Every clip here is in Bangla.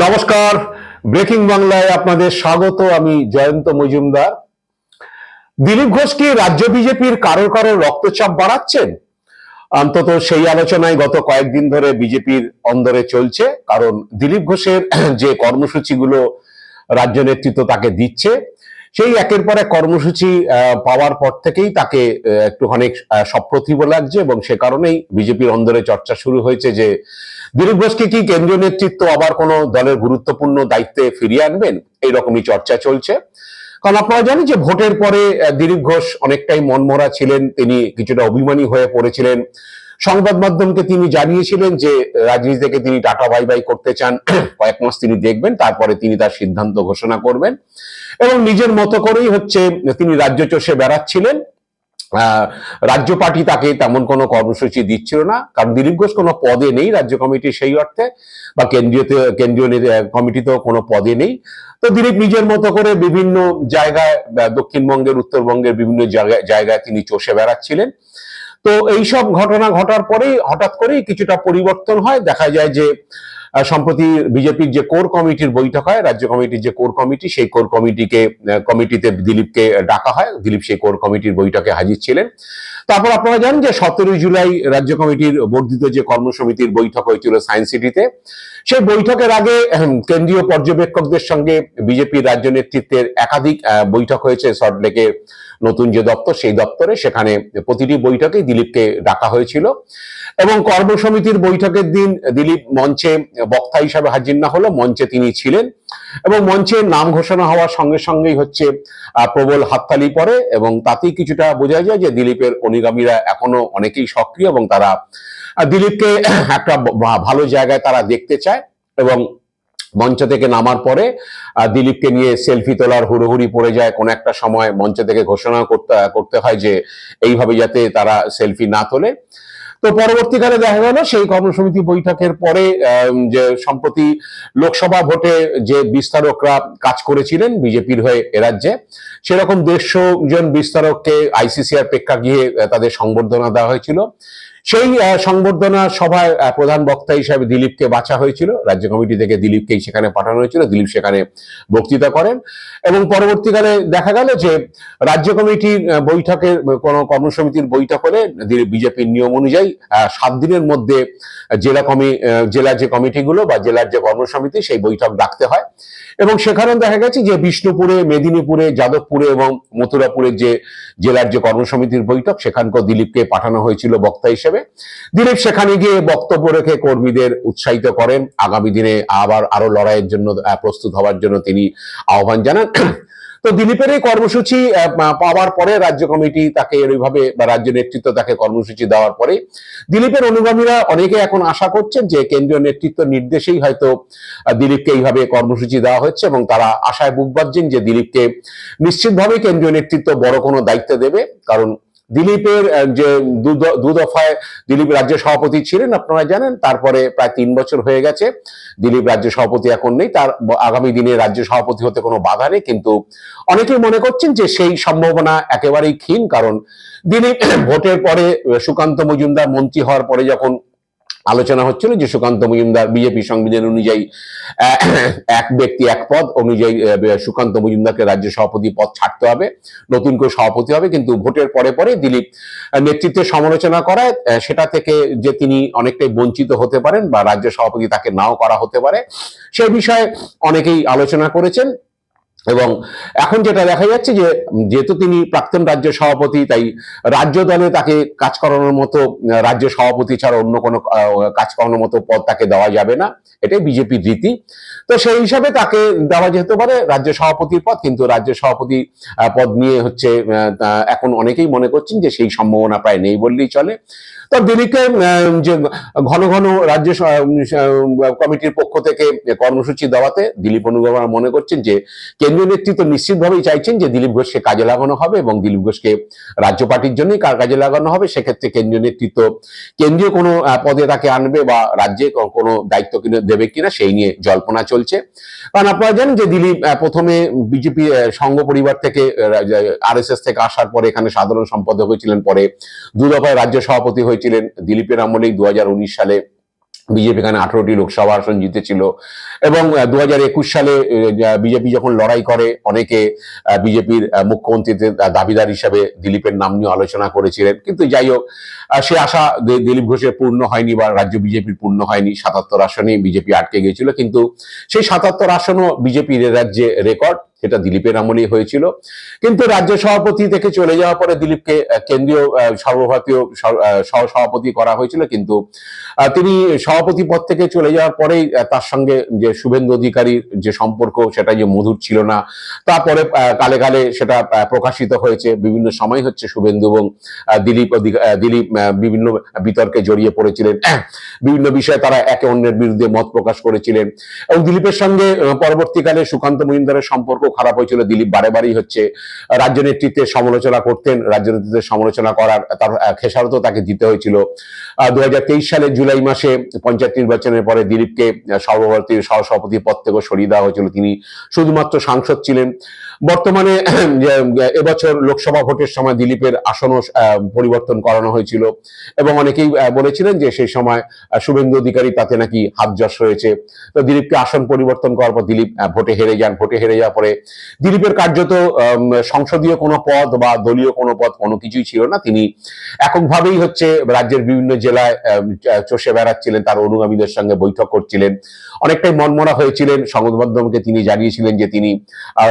নমস্কার। ব্রেকিং বাংলায় আপনাদের স্বাগত, আমি জয়ন্ত মজুমদার। দিলীপ ঘোষ কি রাজ্য বিজেপির কারও কারও রক্তচাপ বাড়াচ্ছেন? অন্তত সেই আলোচনায় গত কয়েকদিন ধরে বিজেপির অন্দরে চলছে, কারণ দিলীপ ঘোষের যে কর্মসূচিগুলো রাজ্য নেতৃত্ব তাকে দিচ্ছে সেই একের পর এক কর্মসূচি পাওয়ার পর থেকেই তাকে একটুখানি আহ, সপ্রতিভ লাগছে এবং সে কারণেই বিজেপির অন্দরে চর্চা শুরু হয়েছে যে দিলীপ ঘোষকে কি কেন্দ্রীয় নেতৃত্ব আবার কোনো দলের গুরুত্বপূর্ণ দায়িত্বে ফিরিয়ে আনবেন? এইরকমই চর্চা চলছে। কারণ আপনারা জানেন যে ভোটের পরে দিলীপ ঘোষ অনেকটাই মনমরা ছিলেন তিনি কিছুটা অভিমানী হয়ে পড়েছিলেন। সংবাদ মাধ্যমকে তিনি জানিয়েছিলেন যে রাজনীতি থেকে তিনি টাটা বাই বাই করতে চান। কয়েক মাস তিনি দেখবেন, তারপরে তিনি তার সিদ্ধান্ত ঘোষণা করবেন। এবং নিজের মতো করেই হচ্ছে তিনি রাজ্য চষে বেড়াচ্ছিলেন। রাজ্য পার্টি তাকে তেমন কোনো কর্মসূচি দিচ্ছিল না, কারণ দিলীপ ঘোষ কোনো পদে নেই রাজ্য কমিটি সেই অর্থে, বা কেন্দ্রীয় কেন্দ্রীয় কমিটিতেও কোনো পদে নেই। তো দিলীপ নিজের মতো করে বিভিন্ন জায়গায় দক্ষিণবঙ্গের, উত্তরবঙ্গের বিভিন্ন জায়গায় জায়গায় তিনি চষে বেড়াচ্ছিলেন। তো এইসব ঘটনা ঘটার পরেই হঠাৎ করেই কিছুটা পরিবর্তন হয়। দেখা যায় যে সম্প্রতি বিজেপির যে কোর কমিটির বৈঠক হয়, রাজ্য কমিটির যে কোর কমিটি, সেই কোর কমিটিকে কমিটিতে দিলীপকে ডাকা হয়। দিলীপ সেই কোর কমিটির বৈঠকে হাজির ছিলেন। তারপর আপনারা জানেন যে সতেরোই জুলাই রাজ্য কমিটির বর্ধিত যে কর্মসমিতির বৈঠক হয়েছিল সায়েন্স সিটিতে, সেই বৈঠকের আগে কেন্দ্রীয় পর্যবেক্ষকদের সঙ্গে বিজেপির রাজ্য নেতৃত্বের একাধিক বৈঠক হয়েছে সল্টলেকের নতুন যে দপ্তর, সেই দপ্তরে সেখানে প্রতিটি বৈঠকে দিলীপকে ডাকা হয়েছিল। এবং কর্মসমিতির বৈঠকের দিন দিলীপ মঞ্চে বক্তা হিসাবে হাজির না হলো মঞ্চে তিনি ছিলেন। এবং মঞ্চে নাম ঘোষণা হওয়ার সঙ্গে সঙ্গেই হচ্ছে প্রবল হাততালি পরে এবং তাতেই কিছুটা বোঝা যায় যে দিলীপের অনুগামীরা এখনও অনেকেই সক্রিয় এবং তারা দিলীপকে একটা ভালো জায়গায় তারা দেখতে চায়। এবং মঞ্চ থেকে নামার পরে দিলীপকে নিয়ে সেলফি তোলার হুড়োহুড়ি পড়ে যায়। কোন একটা সময় মঞ্চ থেকে ঘোষণা করতে করতে হয় যে, এইভাবে যাতে তারা সেলফি না তোলে। তো পরবর্তীকালে দেখা গেল, সেই কর্মসমিতি বৈঠকের পরে যে সম্প্রতি লোকসভা ভোটে যে বিস্তারকরা কাজ করেছিলেন বিজেপির হয়ে এ রাজ্যে, সেরকম দেড়শো জন বিস্তারককে আইসিসিআর প্রেক্ষাগৃহে তাদের সংবর্ধনা দেওয়া হয়েছিল। সেই সংবর্ধনা সভায় প্রধান বক্তা হিসাবে দিলীপকে বাছা হয়েছিল। রাজ্য কমিটি থেকে দিলীপকেই সেখানে পাঠানো হয়েছিল। দিলীপ সেখানে বক্তৃতা করেন। এবং পরবর্তীকালে দেখা গেল যে রাজ্য কমিটির আহ, বৈঠকের কোন কর্মসমিতির বৈঠক হলে বিজেপির নিয়ম অনুযায়ী সাত দিনের মধ্যে জেলা কমি জেলার যে কমিটিগুলো বা জেলার যে কর্মসমিতি সেই বৈঠক ডাকতে হয়। এবং সেখানে দেখা গেছে যে বিষ্ণুপুরে, মেদিনীপুরে, যাদবপুরে এবং মথুরাপুরের যে জেলার যে কর্মসমিতির বৈঠক সেখানকার দিলীপকে পাঠানো হয়েছিল বক্তা হিসেবে। দিলীপ সেখানে গিয়ে বক্তব্য রেখে কর্মীদের উৎসাহিত করেন। আগামী দিনে আবার আরও লড়াইয়ের জন্য প্রস্তুত হওয়ার জন্য তিনি আহ্বান জানান। তো দিলীপের এই কর্মসূচি পাওয়ার পরে রাজ্য কমিটি তাকে এইভাবে বা রাজ্য নেতৃত্ব তাকে কর্মসূচি দেওয়ার পরে দিলীপের অনুগামীরা অনেকে এখন আশা করছেন যে কেন্দ্রীয় নেতৃত্ব নির্দেশেই হয়তো দিলীপকে এইভাবে কর্মসূচি দেওয়া হচ্ছে এবং তারা আশায় বুক বাঁধছেন যে দিলীপকে নিশ্চিতভাবে কেন্দ্রীয় নেতৃত্ব বড় কোনো দায়িত্ব দেবে। কারণ দিলীপের যে দু দফায় দিলীপ রাজ্য সভাপতি ছিলেন, আপনারা জানেন, তারপরে প্রায় তিন বছর হয়ে গেছে। দিলীপ রাজ্য সভাপতি এখন নেই, তার আগামী দিনে রাজ্য সভাপতি হতে কোনো বাধা নেই, কিন্তু অনেকেই মনে করছেন যে সেই সম্ভাবনা একেবারেই ক্ষীণ, কারণ দিলীপ ভোটের পরে সুকান্ত মজুমদার মন্ত্রী হওয়ার পরে যখন আলোচনা হচ্ছিল যে সুকান্ত মজুমদার বিজেপি সংবিধান অনুযায়ী এক ব্যক্তি এক পদ অনুযায়ী সুকান্ত মজুমদারকে রাজ্য সভাপতি পদ ছাড়তে হবে নতুন করে সভাপতি হবে কিন্তু ভোটের পরে পরে দিলীপ আহ, নেতৃত্বের সমালোচনা করায় সেটা থেকে যে তিনি অনেকটাই বঞ্চিত হতে পারেন বা রাজ্য সভাপতি তাকে নাও করা হতে পারে সে বিষয়ে অনেকেই আলোচনা করেছেন। এবং এখন যেটা দেখা যাচ্ছে যে, যেহেতু তিনি প্রাক্তন রাজ্য সভাপতি, তাই রাজ্য দলে তাকে কাজ করানোর মতো, রাজ্য সভাপতি ছাড়া অন্য কোনো কাজ করানোর মতো পদ তাকে দেওয়া যাবে না। এটাই বিজেপির রীতি। তো সেই হিসাবে তাকে দেওয়া যেতে পারে রাজ্য সভাপতির পদ, কিন্তু রাজ্য সভাপতি পদ নিয়ে হচ্ছে এখন অনেকেই মনে করছেন যে সেই সম্ভাবনা প্রায় নেই বললেই চলে। দিলীপকে যে ঘন ঘন রাজ্য কমিটির পক্ষ থেকে কর্মসূচি দেওয়াতে দিলীপ অনুগামীরা মনে করছেন যে কেন্দ্রীয় নেতৃত্ব নিশ্চিতভাবেই চাইছেন যে দিলীপ ঘোষকে কাজে লাগানো হবে এবং দিলীপ ঘোষকে রাজ্য পার্টির জন্যই কার কাজে লাগানো হবে। সেক্ষেত্রে কেন্দ্রীয় নেতৃত্ব কেন্দ্রীয় কোনো পদে তাকে আনবে বা রাজ্যে কোনো দায়িত্ব কিনে দেবে কিনা সেই নিয়ে জল্পনা চলছে। কারণ আপনারা জানেন যে দিলীপ প্রথমে বিজেপি সংঘ পরিবার থেকে আর থেকে আসার পরে এখানে সাধারণ সম্পাদক হয়েছিলেন। পরে দু দফায় রাজ্য সভাপতি হয়েছিলেন। দিলীপের আমলেই দু সালে বিজেপি এখানে আঠারোটি লোকসভা আসন জিতেছিল। এবং দু হাজার একুশ সালে বিজেপি যখন লড়াই করে, অনেকে বিজেপির মুখ্যমন্ত্রীদের দাবিদার হিসাবে দিলীপের নাম নিয়ে আলোচনা করেছিলেন। কিন্তু যাই হোক সে আশা দিলীপ ঘোষের পূর্ণ হয়নি বা রাজ্য বিজেপির পূর্ণ হয়নি। সাতাত্তর আসনে বিজেপি আটকে গিয়েছিল। কিন্তু সেই সাতাত্তর আসনও বিজেপির রাজ্যে রেকর্ড। সেটা দিলীপের আমলেই হয়েছিল। কিন্তু রাজ্য সভাপতি থেকে চলে যাওয়ার পরে দিলীপকে কেন্দ্রীয় সর্বভারতীয় সহ, সভাপতি করা হয়েছিল। কিন্তু তিনি সভাপতি পদ থেকে চলে যাওয়ার পরেই তার সঙ্গে যে শুভেন্দু অধিকারীর যে সম্পর্ক সেটা যে মধুর ছিল না। তারপরে কালে কালে সেটা প্রকাশিত হয়েছে। বিভিন্ন সময় হচ্ছে শুভেন্দু এবং দিলীপ দিলীপ বিভিন্ন বিতর্কে জড়িয়ে পড়েছিলেন। বিভিন্ন বিষয়ে তারা একে অন্যের বিরুদ্ধে মত প্রকাশ করেছিলেন। এবং দিলীপের সঙ্গে পরবর্তীকালে সুকান্ত মহিন্দারের সম্পর্ক খারাপ হয়েছিল। দিলীপ বারে বারেই হচ্ছে, রাজ্য নেতৃত্বের সমালোচনা করতেন, রাজ্য নেতৃত্বের সমালোচনা করার, তার খেসারতও তাকে দিতে হয়েছিল। দু হাজার তেইশ সালের জুলাই মাসে পঞ্চায়েত নির্বাচনের পরে দিলীপকে সর্বভারতীয় সহসভাপতি পদ থেকে সরিয়ে দেওয়া হয়েছিল। তিনি শুধুমাত্র সাংসদ ছিলেন। বর্তমানে এবছর লোকসভা ভোটের সময় দিলীপের আসনও পরিবর্তন করানো হয়েছিল। এবং অনেকেই বলেছিলেন যে সেই সময় শুভেন্দু অধিকারী তাতে নাকি হাত যশ রয়েছে। তো দিলীপকে আসন পরিবর্তন করার পর দিলীপ ভোটে হেরে যান। ভোটে হেরে যাওয়ার পরে দিলীপের কার্যত সংসদীয় কোনো পদ বা দলীয় কোনো পদ কোনো কিছুই ছিল না। তিনি এককভাবেই হচ্ছে রাজ্যের বিভিন্ন জেলায় চষে বেড়াচ্ছিলেন, তার অনুগামীদের সঙ্গে বৈঠক করছিলেন। অনেকটাই মনমরা হয়েছিলেন। সংবাদ মাধ্যমকে তিনি জানিয়েছিলেন যে তিনি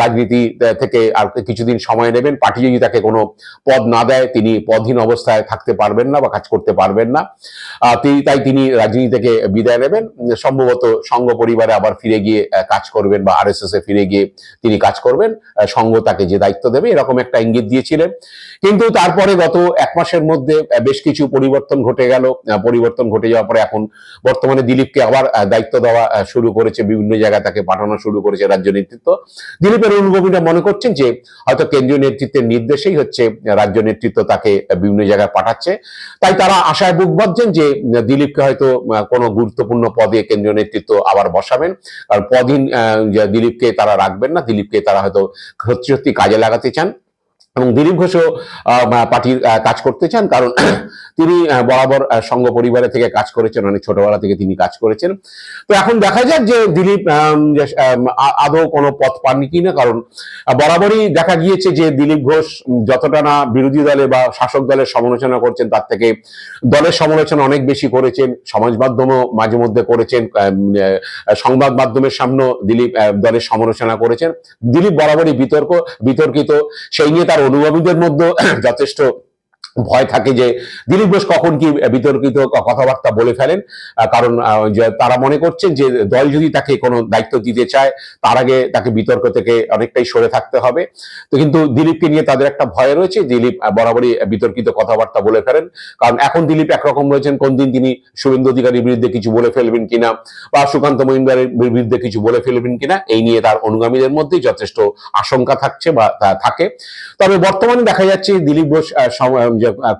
রাজনীতি থেকে আর কিছুদিন সময় নেবেন পার্টি যদি তাকে কোনো পদ না দেয়, তিনি পদহীন অবস্থায় থাকতে পারবেন না বা কাজ করতে পারবেন না। তিনি তাই তিনি রাজনীতি থেকে বিদায় নেবেন। সম্ভবত সংঘ পরিবারে আবার ফিরে গিয়ে কাজ করবেন বা আরএসএস এ ফিরে গিয়ে তিনি কাজ করবেন। সংঘ তাকে যে দায়িত্ব দেবে, এরকম একটা ইঙ্গিত দিয়েছিলেন। কিন্তু তারপরে গত এক মাসের মধ্যে বেশ কিছু পরিবর্তন ঘটে গেল। পরিবর্তন ঘটে যাওয়ার পরে এখন বর্তমানে দিলীপকে আবার দায়িত্ব দেওয়া শুরু করেছে। বিভিন্ন জায়গায় তাকে পাঠানো শুরু করেছে রাজ্য নেতৃত্ব। দিলীপের অনুভবীরা মনে করছেন যে হয়তো কেন্দ্রীয় নেতৃত্বের নির্দেশেই হচ্ছে রাজ্য নেতৃত্ব তাকে বিভিন্ন জায়গায় পাঠাচ্ছে। তাই তারা আশায় বুক বাঁধছেন যে দিলীপকে হয়তো কোনো গুরুত্বপূর্ণ পদে কেন্দ্রীয় নেতৃত্ব আবার বসাবেন। কারণ পদহীন দিলীপকে তারা রাখবেন না, দিলীপকে তারা হয়তো সত্যি সত্যি কাজে লাগাতে চান। এবং দিলীপ ঘোষও পার্টির কাজ করতে চান, কারণ তিনি বরাবর সংঘ পরিবারে থেকে কাজ করেছেন, অনেক ছোটবেলা থেকে তিনি কাজ করেছেন। তো এখন দেখা যাক যে দিলীপ আদৌ কোনো পথ পাননি কিনা, কারণ বরাবরই দেখা গিয়েছে যে দিলীপ ঘোষ যতটা না বিরোধী দলে বা শাসক দলের সমালোচনা করছেন, তার থেকে দলের সমালোচনা অনেক বেশি করেছেন, সমাজ মাধ্যমও মাঝে মধ্যে করেছেন সংবাদ মাধ্যমের সামনেও দিলীপ দলের সমালোচনা করেছেন। দিলীপ বরাবরই বিতর্ক, বিতর্কিত, সেই নিয়ে তার অনুগামীদের মধ্যে যথেষ্ট ভয় থাকে যে দিলীপ ঘোষ কখন কি বিতর্কিত কথাবার্তা বলে ফেলেন। কারণ তারা মনে করছেন যে দল যদি তাকে কোনো দায়িত্ব দিতে চায়, তার আগে তাকে বিতর্ক থেকে অনেকটাই সরে থাকতে হবে। তো কিন্তু দিলীপকে নিয়ে তাদের একটা ভয় রয়েছে। দিলীপ বরাবরই বিতর্কিত কথাবার্তা বলে ফেলেন। কারণ এখন দিলীপ একরকম রয়েছেন, কোন দিন তিনি শুভেন্দু অধিকারীর বিরুদ্ধে কিছু বলে ফেলবেন কিনা বা সুকান্ত মহিন্দারের বিরুদ্ধে কিছু বলে ফেলবেন কিনা, এই নিয়ে তার অনুগামীদের মধ্যেই যথেষ্ট আশঙ্কা থাকছে বা থাকে। তবে বর্তমানে দেখা যাচ্ছে দিলীপ ঘোষ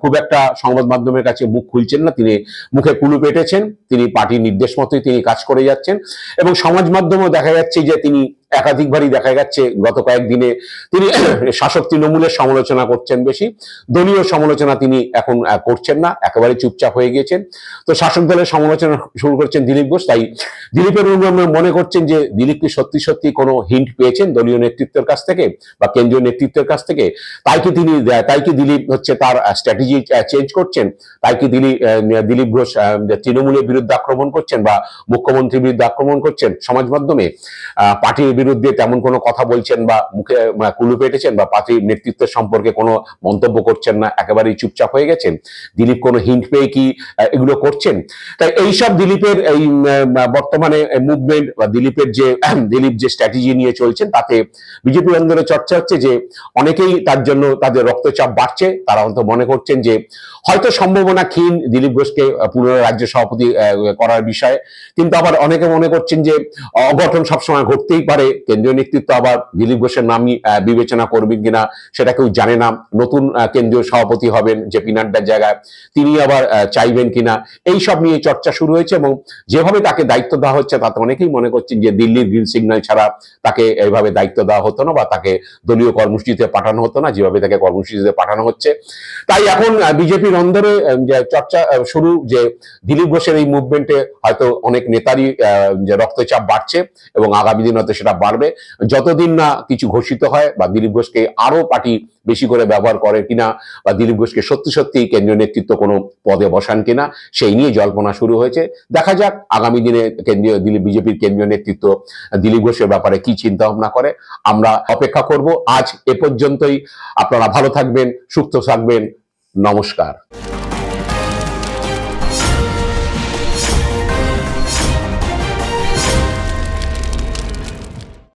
খুব একটা সংবাদ মাধ্যমের কাছে মুখ খুলছেন না, তিনি মুখে কুলু পেটেছেন, তিনি পার্টির নির্দেশ মতোই তিনি কাজ করে যাচ্ছেন এবং সমাজ মাধ্যমেও দেখা যাচ্ছে যে তিনি একাধিকবারই দেখা যাচ্ছে গত কয়েকদিনে তিনি শাসক তৃণমূলের সমালোচনা করছেন বেশি। দলীয় সমালোচনা তিনি এখন করছেন না, একেবারে চুপচাপ হয়ে গিয়েছেন। তো শাসক দলের সমালোচনা শুরু করছেন দিলীপ ঘোষ, তাই দিলীপের মনে করছেন যে দিলীপ কি সত্যি সত্যি কোনো হিন্ট পেয়েছেন দলীয় নেতৃত্বের কাছ থেকে বা কেন্দ্রীয় নেতৃত্বের কাছ থেকে? তাই কি তিনি তাই কি দিলীপ হচ্ছে তার স্ট্র্যাটেজি চেঞ্জ করছেন? তাই কি দিলীপ দিলীপ ঘোষ তৃণমূলের বিরুদ্ধে আক্রমণ করছেন বা মুখ্যমন্ত্রীর বিরুদ্ধে আক্রমণ করছেন সমাজ মাধ্যমে? পার্টির বিরুদ্ধে তেমন কোনো কথা বলছেন বা মুখে কুলু পেটেছেন বা পার্টির নেতৃত্বের সম্পর্কে কোনো মন্তব্য করছেন না, একেবারেই চুপচাপ হয়ে গেছেন? দিলীপ, কোনো হিন্ট পেয়ে কি এগুলো করছেন? তাই এইসব দিলীপের এই বর্তমানে মুভমেন্ট বা দিলীপের যে দিলীপ যে স্ট্র্যাটেজি নিয়ে চলছেন, তাতে বিজেপি আন্দোলনে চর্চা হচ্ছে যে অনেকেই তার জন্য তাদের রক্তচাপ বাড়ছে। তারা হয়তো মনে করছেন যে হয়তো সম্ভাবনা ক্ষীণ দিলীপ ঘোষকে পুনরায় রাজ্য সভাপতি করার বিষয়ে। কিন্তু আবার অনেকে মনে করছেন যে অঘটন সবসময় ঘটতেই পারে। কেন্দ্রীয় নেতৃত্ব আবার দিলীপ ঘোষের নামই বিবেচনা করবেন কিনা সেটা কেউ জানে না। নতুন কেন্দ্রীয় সভাপতি হবেন জেপি নাড্ডার জায়গায়। তিনি আবার চাইবেন কিনা এই সব নিয়ে চর্চা শুরু হয়েছে এবং যেভাবে তাকে দায়িত্ব দেওয়া হচ্ছে তাতে অনেকেই মনে করছেন যে দিল্লির গ্রিন সিগন্যাল ছাড়া তাকে এইভাবে দায়িত্ব দেওয়া হতো না বা তাকে দলীয় কর্মসূচিতে পাঠানো হতো না, যেভাবে তাকে কর্মসূচিতে পাঠানো হচ্ছে। তাই এখন বিজেপির অন্দরে চর্চা শুরু যে দিলীপ ঘোষের এই মুভমেন্টে হয়তো অনেক নেতারই রক্তচাপ বাড়ছে এবং আগামী দিন হয়তো সেটা বাড়বে। যতদিন না কিছু ঘোষিত হয় বা দিলীপ ঘোষকে আরও পার্টি বেশি করে ব্যবহার করে কিনা বা দিলীপ ঘোষকে সত্যি সত্যি কেন্দ্রীয় নেতৃত্ব কোনো পদে বসান কিনা, সেই নিয়ে জল্পনা শুরু হয়েছে। দেখা যাক আগামী দিনে কেন্দ্রীয় দিলীপ বিজেপির কেন্দ্রীয় নেতৃত্ব দিলীপ ঘোষের ব্যাপারে কি চিন্তা ভাবনা করে, আমরা অপেক্ষা করব। আজ এ পর্যন্তই। আপনারা ভালো থাকবেন, সুস্থ থাকবেন। নমস্কার।